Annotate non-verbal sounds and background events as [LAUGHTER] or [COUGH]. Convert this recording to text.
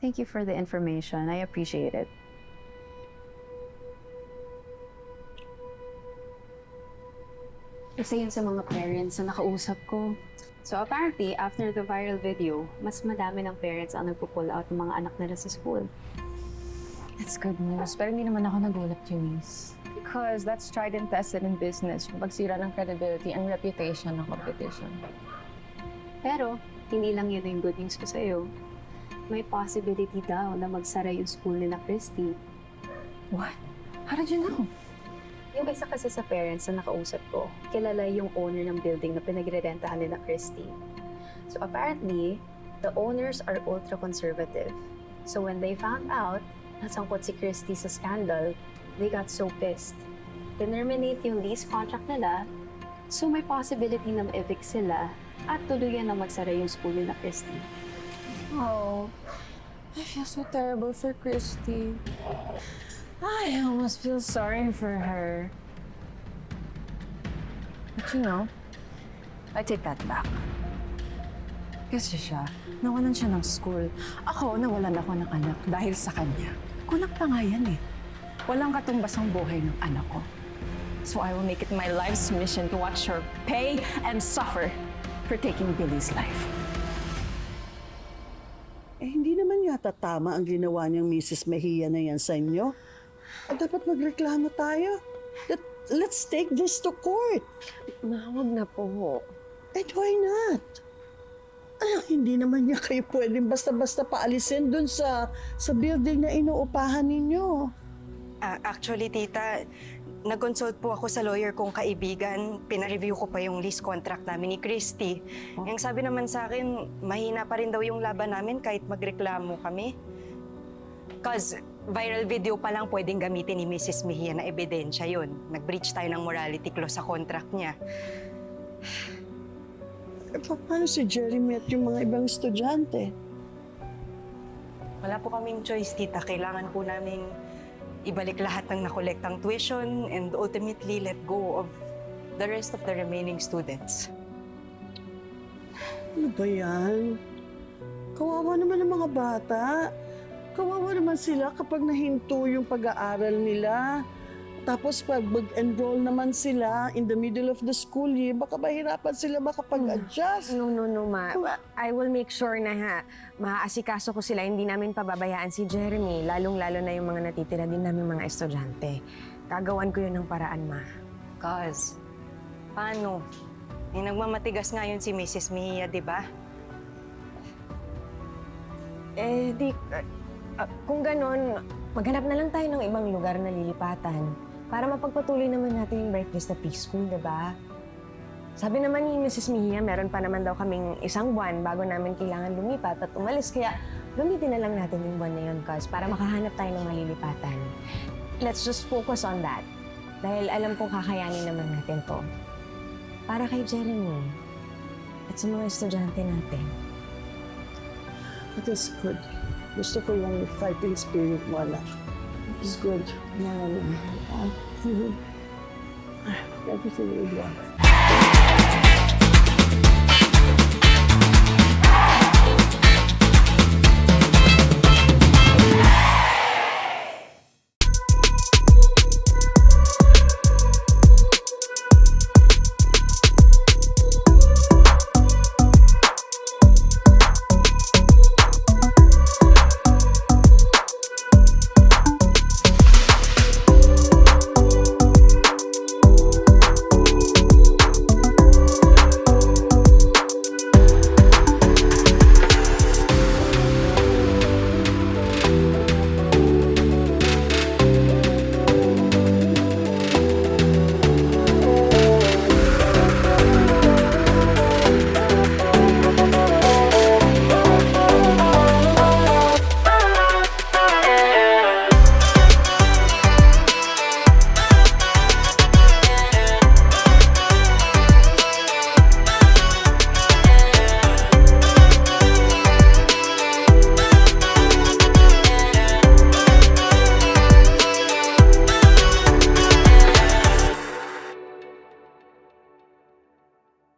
Thank you for the information. I appreciate it. Kasi yun sa mga parents na nakausap ko. So apparently, after the viral video, mas madami ng parents ang nagpo-pull out ng mga anak nila sa school. That's good news. Pero hindi naman ako nagulat, Eunice. Because that's tried and tested in business. Yung pagsira ng credibility and reputation ng competition. Pero, hindi lang yun yung good news ko sa'yo. May possibility daw na magsara yung school nila Christy. What? How did you know? Yung isa kasi sa parents na nakausap ko, kilala yung owner ng building na pinagre-rentahan nila Christy. So apparently, the owners are ultra-conservative. So when they found out na sangkot si Christy sa scandal, they got so pissed. Terminate yung lease contract nila, so may possibility na ma-evict sila at tuluyan na magsara yung school nila Christy. Oh, I feel so terrible for Christy. I almost feel sorry for her. But you know, I take that back. Kasi siya, nawalan siya ng school. Ako, nawalan ako ng anak dahil sa kanya. Kunak pa nga yan eh. Walang katumbas ang buhay ng anak ko. So I will make it my life's mission to watch her pay and suffer for taking Billy's life. Hindi naman yata tama ang ginawa niyang Mrs. Mejia na yan sa inyo. At dapat magreklamo tayo. Let, let's take this to court. Mahawag na po. And why not? Anak, hindi naman niya kayo pwedeng basta-basta paalisin dun sa, sa building na inuupahan ninyo. Ah, actually, tita, nag-consult po ako sa lawyer kong kaibigan. Pina-review ko pa yung lease contract namin ni Christy. Yung sabi naman sa akin, mahina pa rin daw yung laban namin kahit magreklamo kami. Cause viral video pa lang pwedeng gamitin ni Mrs. Mejia na ebidensya yun. Nag-breach tayo ng morality clause sa contract niya. Eh, pa- paano si Jeremy at yung mga ibang estudyante? Wala po kaming choice, tita. Kailangan po namin ibalik lahat ng nakolektang tuition and ultimately let go of the rest of the remaining students. Ano ba yan? Kawawa naman ang mga bata. Kawawa naman sila kapag nahinto yung pag-aaral nila. Tapos pag mag-enroll naman sila in the middle of the school year, baka mahirapan sila makapag-adjust. No, no, no, ma. I will make sure na ha, maaasikaso ko sila. Hindi namin pababayaan si Jeremy, lalong-lalo na yung mga natitira din namin mga estudyante. Gagawan ko yun ng paraan, ma. Cause, paano? Eh, nagmamatigas nga yun si Mrs. Mejia, di ba? Eh, di... ah, kung ganon, maghanap na lang tayo ng ibang lugar na lilipatan para mapagpatuloy naman natin yung birthday sa preschool, di ba? Sabi naman ni Mrs. Mejia, meron pa naman daw kaming isang buwan bago namin kailangan lumipat at umalis. Kaya gamitin na lang natin yung buwan na yun, cause para makahanap tayo ng malilipatan. Let's just focus on that. Dahil alam kong kakayanin naman natin to. Para kay Jeremy at sa mga estudyante natin. That is good. Gusto ko yung fighting spirit mo, anak. It's good. Yeah, uh, [LAUGHS] Everything will be alright.